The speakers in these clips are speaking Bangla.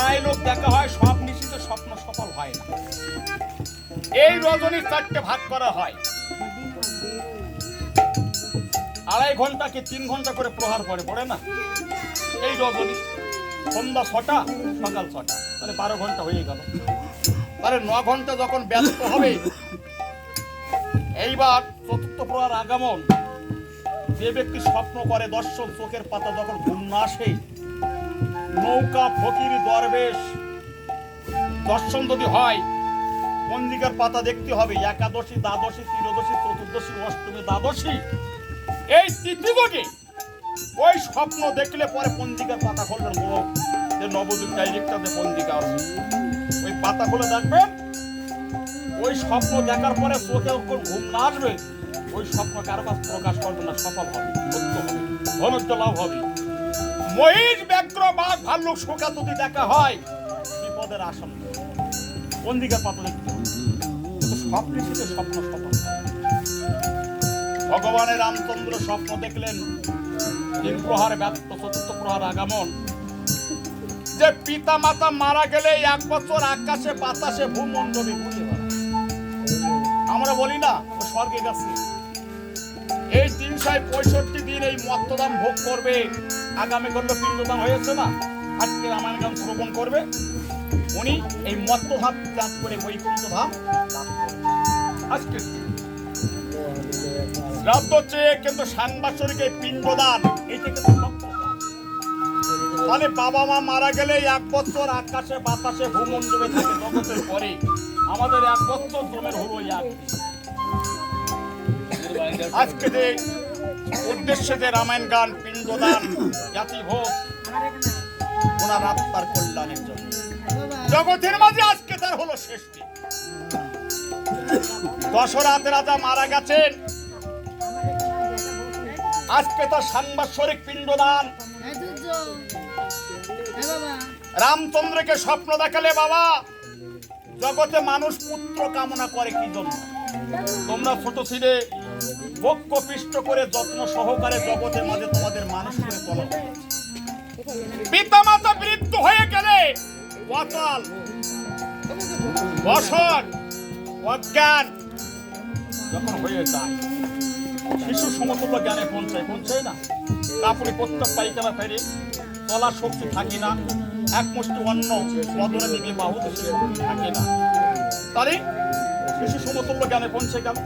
প্রায় লোক দেখা হয়, সব নিশ্চিত স্বপ্ন সফল হয় না। এই রজনী চারটে ভাগ করা হয়। আড়াই ঘণ্টা কি তিন ঘণ্টা করে প্রহার পরে পড়ে না? এই রজনী, সন্ধ্যা ছটা, সকাল ছটা। মানে বারো ঘণ্টা হয়ে গেল। তাহলে ন ঘণ্টা যখন ব্যস্ত হবে, এইবার চতুর্থ প্রহার আগমন। যে ব্যক্তি স্বপ্ন করে, দর্শন চোখের পাতা যখন ঘুম না আসে নৌকা ফকির দরবেশ। দর্শন যদি হয়, পঞ্জিকার পাতা দেখতে হবে। একাদশী, দ্বাদশী ত্রিদশী চতুর্দশী, অষ্টমী, দ্বাদশী। এই তিথিগুলি ওই স্বপ্ন দেখলে পরে পঞ্জিকার পাতা খুলবেন। বলো যে নবদ্বীপ ডাইরেক্টরতে পঞ্জিকা আছে ওই পাতা খুলে দেখবেন, ওই স্বপ্ন দেখার পরে চোখে ঘুম না আসবে, ওই স্বপ্ন কারও কাছে প্রকাশ করবে না, সফল হবে, সত্য হবে লাভ হবে। মহিষ ব্যাঘ্র বাঘ ভাল্লুক শোকা যদি দেখা হয়, বিপদের আশঙ্কা। পঞ্জিকার পাতা দেখতে হবে। কিন্তু স্বপ্নে স্বপ্ন ভগবানের রামচন্দ্র স্বপ্ন দেখলেন তিন প্রহার ব্যর্থ চতুর্থ প্রহার আগমন। যে পিতা মাতা মারা গেলে এক বছর আকাশে, বাতাসে ভূমণ্ডলে ঘুরে আমরা বলি না, ও স্বর্গে গেছে। এই তিনশো পঁয়ষট্টি দিন এই মত্তদান ভোগ করবে। আগামী করলে পিণ্ডদান হয়েছে না? আজকে রামায়ণ গান শ্রবণ করবে। উনি এই মত্তধাম ত্যাগ করে বৈকুণ্ঠ করবে। আজকে শ্রাদ্ধ চেয়ে কিন্তু সাংবাসরিক এই পিণ্ডদান, এইটা কিন্তু মানে বাবা মা মারা গেলে এক বছর আকাশে বাতাসে ভূমণ্ডলে থাকে জগতের পরে। আমাদের এক বছর জমের হলো এক আজকে যে উদ্দেশ্যে যে রামায়ণ গান পিণ্ডদান জাতি ভোগ। ওনার আত্মার কল্যাণের জন্য। জগতের মাঝে আজকে তার হলো শেষ দিন। দশরাত রাজা মারা গেছেন। আজকে তার সাংবাসরিক পিণ্ডদান। রামচন্দ্রকে স্বপ্ন দেখালে বাবা, জগতে মানুষ পুত্র কামনা করে কি জন্য? তোমরা ছোট ছিলে বক্ষ পিষ্ট করে যত্ন সহকারে জগতের মাঝে তোমাদের মানুষ করে তোলা। পিতামাতা বৃদ্ধ হয়ে গেলে অচল বসন অজ্ঞান যখন হয়ে যায়, শিশু সমতুল্য জ্ঞানে পৌঁছায় পৌঁছায় না? কাপড়ে প্রত্যেক পাইখানা ফেরে চলার শক্তি থাকে না, এক মুষ্টি অন্ন বদলে দিকে বাহু থাকে না। তাহলে শিশু সমতুল্য জ্ঞানে পৌঁছে গেল।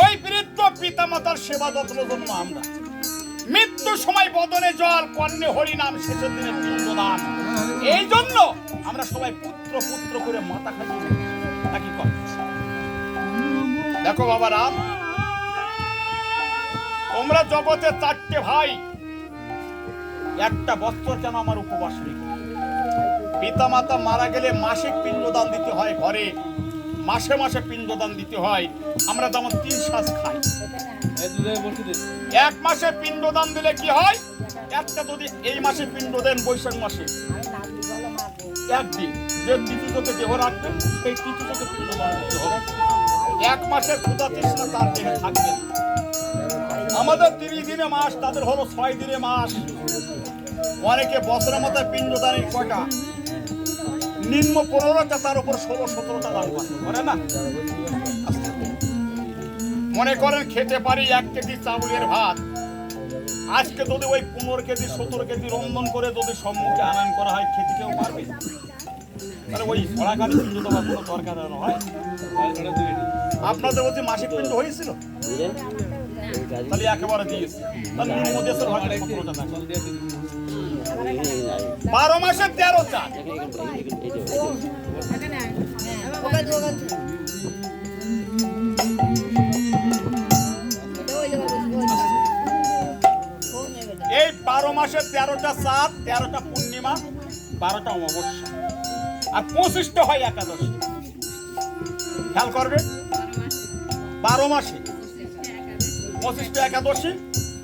ওই বৃদ্ধ পিতা মাতার সেবা যত্ন জন্য আমরা। মৃত্যু সময় বদনে জল, কর্ণে হরি নাম শেষের দিনে পিণ্ডদান। এই জন্য আমরা সবাই পুত্র পুত্র করে মাথা খাই নাকি কর? দেখো বাবা রাম, তোমরা জগতে চারটে ভাই। একটা বছর কেন আমার উপবাস পিতা মাতা মারা গেলে মাসিক পিণ্ডদান দিতে হয় ঘরে। মাসে মাসে পিণ্ডদান দিতে হয় আমরা যেমন তিন শ্বাস খাই। এক মাসে পিণ্ডদান দিলে কি হয়? একটা যদি এই মাসে পিণ্ড দেন বৈশাখ মাসে। একদিন যে তিথিতে দেহ রাখবে সেই তিথিতে পিণ্ডদান দিতে হবে। এক মাসের ক্ষুদা তৃষ্ণা তার দেহে থাকবে আমাদের তিরিশ দিনে মাস তাদের হলো ছয় দিনে মাস। অনেকে বছরের মধ্যে পিণ্ডদানের কয়টা? নিম্ন পনেরোটা, তার উপর ষোলো, সতেরোটা দাম করে না? মনে করেন খেতে পারি এক কেজি চাউলের ভাত। আজকে যদি ওই পনেরো কেজি, সতেরো কেজি রন্ধন করে যদি সম্মুখে আনয়ন করা হয়, খেতে কেউ পারবে? তাহলে ওই পিণ্ড দেওয়ার কোনো দরকার হয়? আপনাদের মাসিক পিণ্ড হয়েছিল? তাহলে একেবারে দিয়েছে। তাহলে নিম্ন বারো মাসে তেরো এই বারো মাসে তেরোটা চাঁদ তেরোটা পূর্ণিমা, বারোটা অমাবস্যা। আর পঁচিশটা হয় একাদশী। খেয়াল করবে? বারো মাসে। পঁচিশটা একাদশী,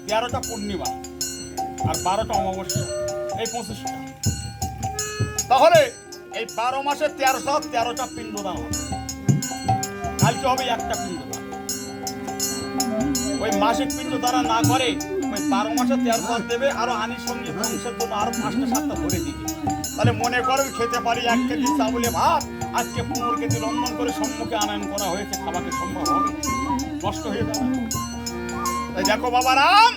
তেরোটা পূর্ণিমা, আর বারোটা অমাবস্যা। এই পঁচিশটা। তাহলে এই বারো মাসে তেরোটা তেরোটা পিণ্ডদান হবে কালকে হবে একটা পিণ্ডদান ওই মাসিক পিণ্ড দ্বারা না করে, ওই বারো মাসে তেরো মাস দেবে, আরও আনির সঙ্গে বংশের জন্য আরও পাঁচটা, সাতটা ভরে দিবে। তাহলে মনে করেন খেতে পারি এক কেজি চাউলে ভাত, আজকে পনেরো কেজি রন্ধন করে সম্মুখে আনয়ন করা হয়েছে খাওয়াকে সম্ভব হবে। কষ্ট হয়ে যাবে। তাই দেখো বাবা রাম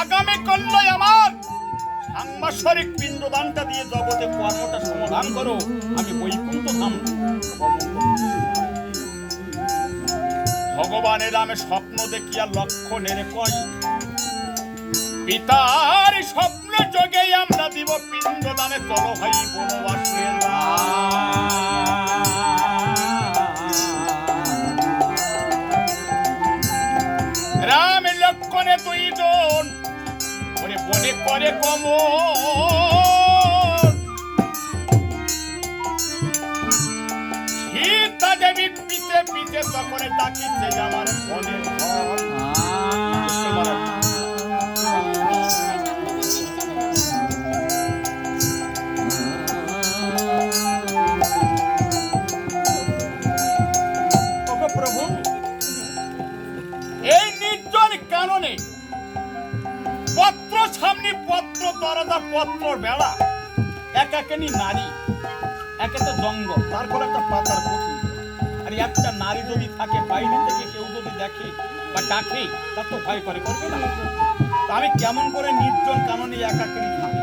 আগামী কল্যায় আমার সাংবাসরিক পিণ্ডদানটা দিয়ে জগতে কর্মটা সমাধান করো, আমি বৈকুণ্ঠ ধাম। ভগবানের নামে স্বপ্ন দেখিয়া লক্ষ্য নেড়ে কয় পিতার স্বপ্ন যোগে আমরা দিব পিণ্ডদানে চলো ভাই বনবাসে রাম। লক্ষণে দুই বনে করে কম সীতা দেবী পিছে পিছে তখন ডাকিছে আমার বনে একাকেনি নারী, একে তো জঙ্গল, তারপর একটা পাতার আর একটা নারী যদি থাকে বাইরে থেকে, কেউ যদি দেখে বা ডাকে, তার তো ভয় করে, করবে না। তা আমি কেমন করে নির্জন একাকেনি থাকি?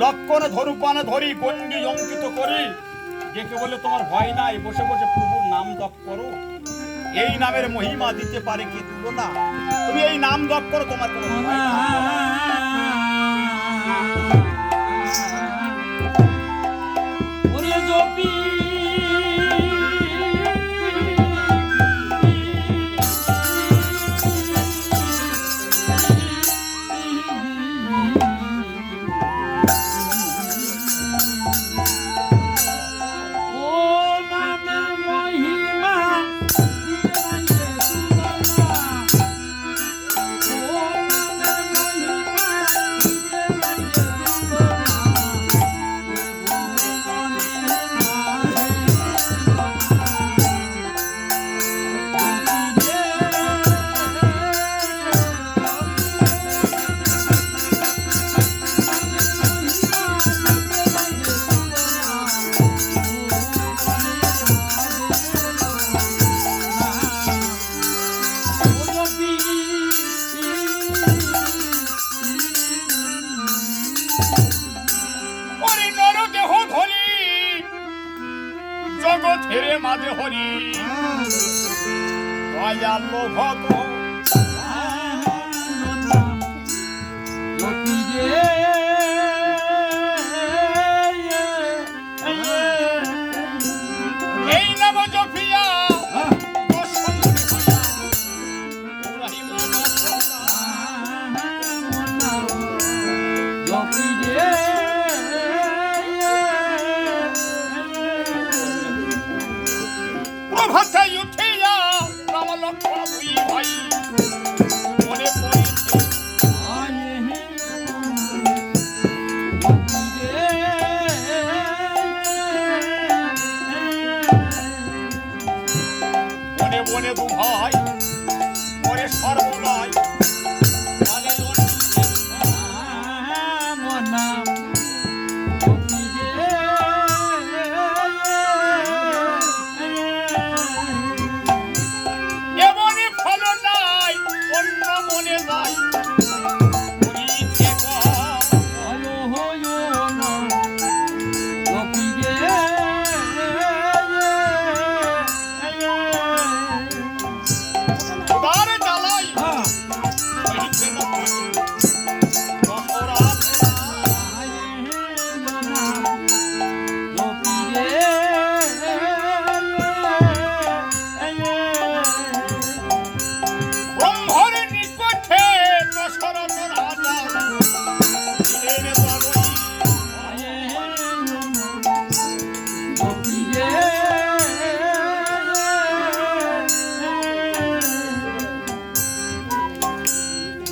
লক্ষণে ধরুপানে ধরি গন্ডি অঙ্কিত করি। ডেকে বলে তোমার ভয় নাই, বসে বসে প্রভুর নাম দপ করো। এই নামের মহিমা দিতে পারে কি তুলনা? তুমি এই নাম দপ করো, তোমার কোনো জগতের মাঝে হরি। দয়াল ভগ এই নব জপিয়া।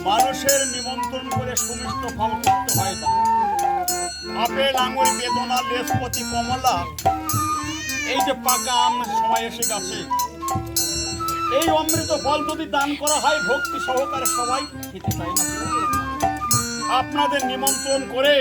মানুষের নিমন্ত্রণ করে সুমিষ্ট ফল করতে হয় না। আপেল আঙুল বেদনা লেসপতি কমলা, এই যে পাকা আম সময় এসে গেছে। এই অমৃত ফল যদি দান করা হয়, ভক্তি সহকারে সবাই খেতে চায় না। আপনাদের নিমন্ত্রণ করে